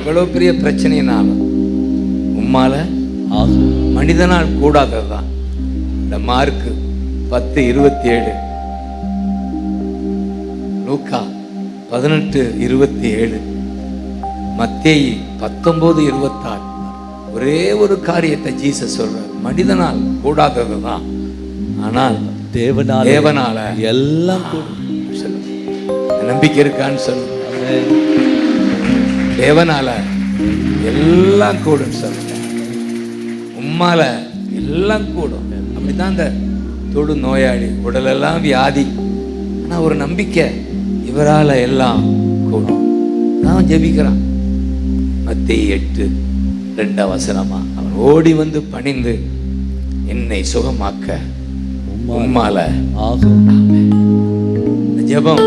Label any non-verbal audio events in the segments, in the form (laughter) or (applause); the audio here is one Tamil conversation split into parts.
எவ்வளவு பெரிய பிரச்சனைனாலும் உம்மால ஆகும் மனிதனால் கூடாததுதான். இந்த மார்க்கு பத்து இருபத்தி ஏழு லூக்கா பதினெட்டு இருபத்தி ஏழு மத்தேயி பத்தொன்பது இருபத்தாறு. ஒரே ஒரு காரியத்தை ஜீசஸ் சொல்றார். மனிதனால் கூடாததுதான். ஆனால் தேவனால தேவனால எல்லாம். நம்பிக்கை இருக்கான்னு சொல்லுங்க. தேவனால எல்லாம் கூடும் சொல்லுங்க உம்மால எல்லாம் கூடும். அப்படிதான் இந்த தொடு நோயாளி உடலெல்லாம் வியாதி. ஆனா ஒரு நம்பிக்கை இவரால எல்லாம் கூடும். நான் ஜெபிக்கிறான். மத்திய எட்டு ரெண்டாம் வசனமா அவன் ஓடி வந்து பணிந்து என்னை சுகமாக்க உம்மால ஆகும் ஜெபம்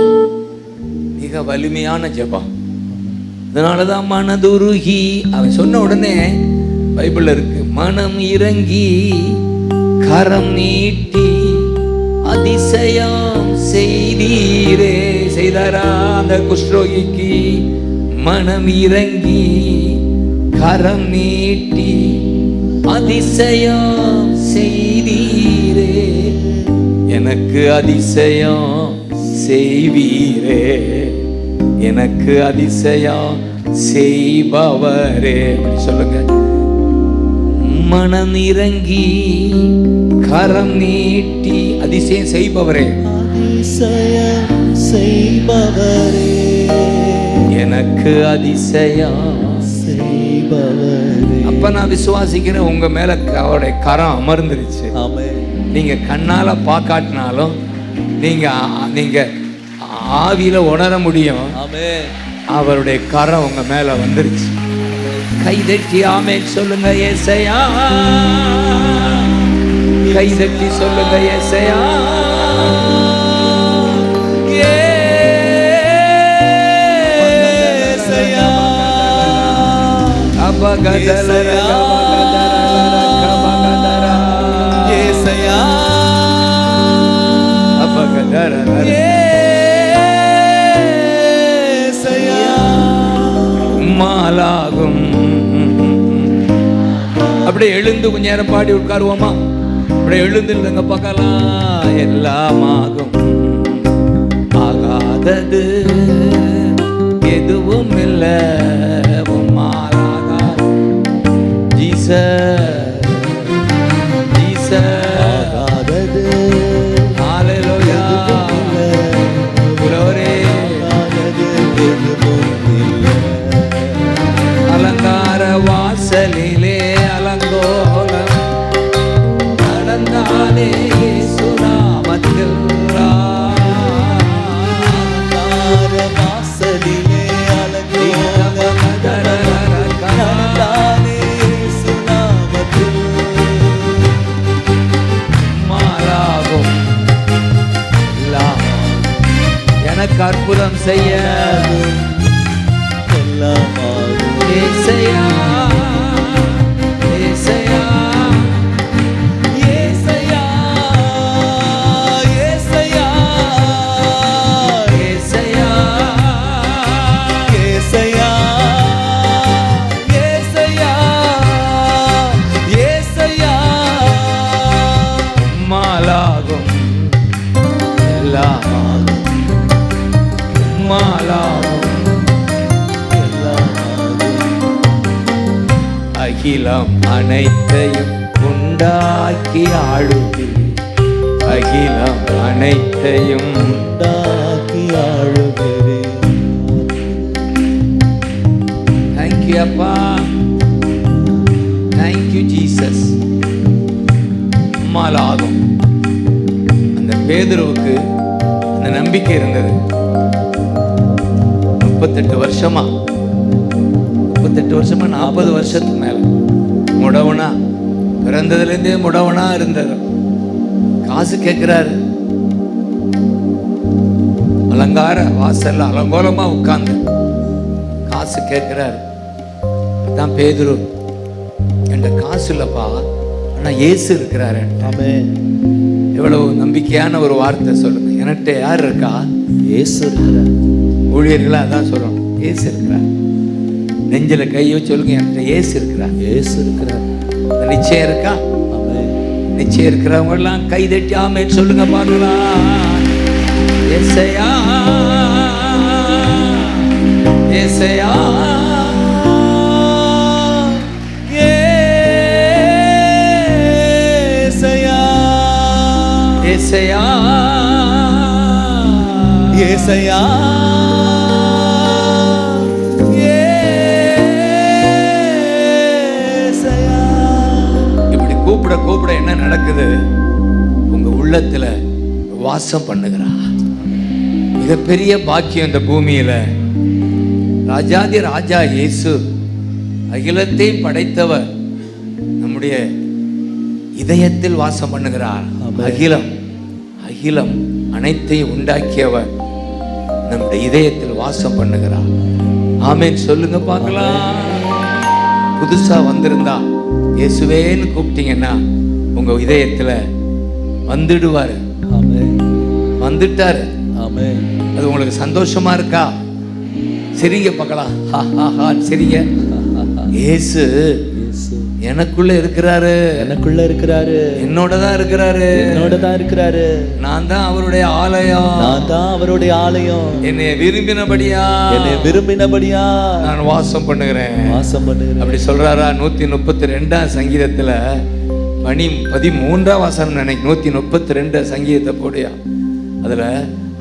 மிக வலிமையான ஜெபம். அதனாலதான் மனதுருகி. அவன் சொன்ன உடனே பைபிள்ல இருக்கு மனம் இறங்கி கரம் நீட்டி அதிசயம் செய்தீரே. செய்தாரா அந்த குஷ்ரோகிக்கு? மனம் இறங்கி கரம் நீட்டி அதிசயம் செய்தீரே. எனக்கு அதிசயம் செய்வீரே. எனக்கு அதிசயம் செய்பவரே. சொல்லுங்க. மனம் இறங்கி கரம் நீட்டி அதிசயம் செய்பவரே. செய்பவரே. எனக்கு அதிசயம் செய்பவரே. அப்ப நான் விசுவாசிக்கிறேன் உங்க மேல அவருடைய கரம் அமர்ந்துருச்சு. நீங்க கண்ணால பார்க்காட்டினாலும் நீங்க நீங்க ஆவியில உணர முடியும். அவருடைய கரம் உங்க மேல வந்துருச்சு. கைதட்டி ஆமென் சொல்லுங்க ஏசையா. கைதட்டி சொல்லுங்க ஏசையா. ஏசையா. அபகதல மாலாகும். அப்படியே எழுந்து கொஞ்ச நேரம் பாடி உட்காருவோமா? அப்படியே எழுந்து இல்லைங்க பார்க்கலாம் எல்லாம் ஆகும். ஆகாதது எதுவும் இல்லை. உம்மாலாகாது ஜீச ஜீச எனக்கு அற்புதம் செய்ய. எல்லாமாகும். அகிலம் அனைத்தையும் உண்டாக்கி ஆளுகி. அகிலம் அனைத்தையும் உண்டாக்கி ஆளுகிறேன் தேங்க்யூ அப்பா. தேங்க்யூ ஜீசஸ் மாலாகும் அந்த பேதுருவுக்கு அந்த நம்பிக்கை இருந்தது. முப்பத்தெட்டு வருஷமா முப்பத்தெட்டு வருஷமா நாற்பது வருஷத்துக்கு மேல. முடவனா பிறந்ததுலேருந்தே முடவனா இருந்தார் காசு கேட்கிறாரு அலங்கார வாசல்ல அலங்கோலமா உட்கார்ந்து காசு கேட்கிறாரு அதான் பேதுரு. என்கிட்ட காசு இல்லப்பா ஆனா இயேசு இருக்கிறாரு எவ்வளவு நம்பிக்கையான ஒரு வார்த்தை சொல்லுங்க. என்கிட்ட யார் இருக்கா? இயேசு இருக்கிறார். ஊழியர்களா அதான் சொல்லணும். இயேசு இருக்கிறார். நெஞ்சில கை வச்சு சொல்லுங்க என்கிட்ட ஏசு இருக்கிறார். இயேசு இருக்கிறார். நிச்சயம் இருக்கா? நிச்சயம் இருக்கிறவங்க எல்லாம் கை தட்டி ஆமென். சொல்லுங்க பார்க்கலாம் ஏசையா. ஏசையா. ஏசையா. ஏசையா. கூப்பிட கூப்பிட என்ன நடக்குது? உங்க உள்ளத்துல வாசம் பண்ணுகிறா. மிகப்பெரிய பாக்கியம் இந்த பூமியில. ராஜாதி ராஜா இயேசு அகிலத்தை படைத்தவர் நம்முடைய இதயத்தில் வாசம் பண்ணுகிறார். அகிலம் அகிலம் அனைத்தையும் உண்டாக்கியவர் நம்முடைய இதயத்தில் வாசம் பண்ணுகிறார். ஆமென். சொல்லுங்க பார்க்கலாம். புதுசா வந்திருந்தா இயேசுவேன்னு கூப்பிட்டீங்கன்னா உங்க இதயத்துல வந்துடுவாரு. வந்துட்டாரு. அது உங்களுக்கு சந்தோஷமா இருக்கா? சிரிங்க பார்க்கலாம். சிரிங்க. (laughs) இயேசு இயேசு. எனக்குள்ள இருக்கிறாரு. எனக்குள்ள இருக்கிறாரு. என்னோட தான் இருக்கிறாரு. என்னோட தான் இருக்கிறாரு. நான் தான் அவருடைய ஆலயம். நான் தான் அவருடைய ஆலயம். என்னை விரும்பினபடியா. என்னை விரும்பினபடியா. நான் வாசம் பண்ணுகிறேன். வாசம் பண்ணுகிறேன். அப்படி சொல்றாரா நூத்தி முப்பத்தி ரெண்டாம் சங்கீதத்துல? பனி பதிமூன்றாம் வாசனம் நினைக்க நூத்தி முப்பத்தி ரெண்டு சங்கீதத்தை போடியா. அதுல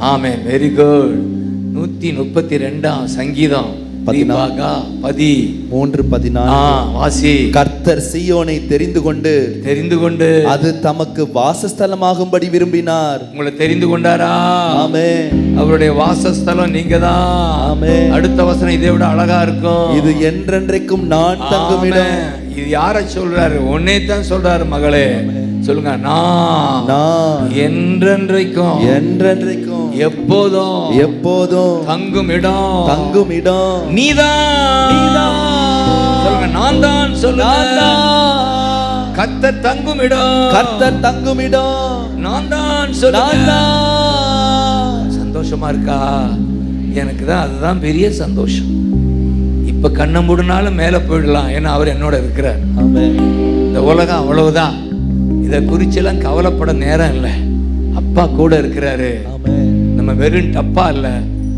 ஆமே வெரி குட். நூத்தி முப்பத்தி ரெண்டாம் சங்கீதம். பதி மூன்று பதினாறு வாசி. கர்த்தர் சீயோனை தெரிந்து கொண்டு தெரிந்து கொண்டு அது தமக்கு வாசஸ்தலமாகும்படி விரும்பினார். உங்களை தெரிந்து கொண்டாரா? ஆமென். அவருடைய வாசஸ்தலம் நீங்க தான் அடுத்த வசனம் இதை விட அழகா இருக்கும். இது என்றென்றைக்கும் நான் ஆமென். இது யார சொல்றாரு? உன்னே தான் சொல்றாரு மகளே. சொல்லுங்க நான் நான். என்றென்றைக்கும். என்றென்றைக்கும். எப்போதும் எப்போதும் தங்கும் இடம் தங்கும் இடம் நீதான். சொல்லுங்க நான் தான் சொல்லுங்க. கத்த தங்கும் இடம் கர்த்தர் தங்கும் இடம் நான் தான் சொல்லுங்க சந்தோஷமா இருக்கா? எனக்கு தான் அதுதான் பெரிய சந்தோஷம். இப்ப கண்ணை மூடினாலும் மேல போயிடலாம். ஏன்னா அவர் என்னோட இருக்கிறார். இந்த உலகம் அவ்வளவுதான். இதை குறிச்செல்லாம் கவலைப்பட நேரம் இல்லை. அப்பா கூட இருக்கிறாரு. நம்ம வெறும் டப்பா இல்ல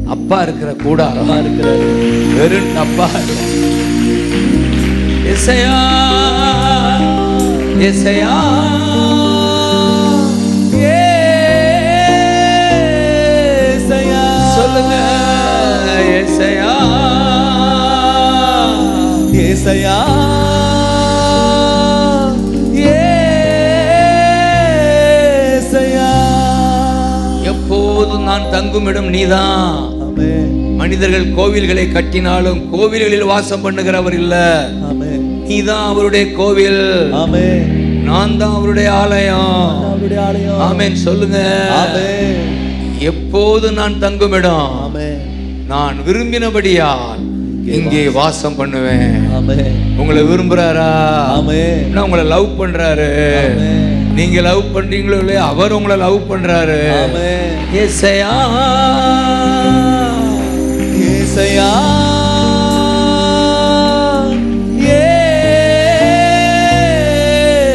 அப்பா இருக்கிற கூடாரம் அழகா வெறும் டப்பா இல்ல. எசையா எசையா. சொல்லுங்க எசையா. இசையா எப்போதும் நான் தங்குமிடம் நீதான் மனிதர்கள் கோவில்களை கட்டினாலும் கோவில்களில் வாசம் பண்ணுகிறவர் இல்ல. நீதான் அவருடைய கோவில். நான் தான் அவருடைய ஆலயம். அவருடைய ஆலயம். ஆமென் சொல்லுங்க. எப்போது நான் தங்குமிடம்? நான் விரும்பினபடியால் இங்கே வாசம் பண்ணுவேன். உங்களை விரும்புறாரா? உங்களை லவ் பண்றாரு. நீங்க லவ் பண்றீங்களோ இல்லையா அவர் உங்களை லவ் பண்றாரு. ஏசையா. ஏசையா.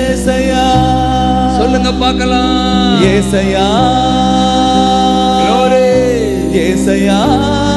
ஏசையா. சொல்லுங்க பார்க்கலாம். ஏசையா. ஏசையா.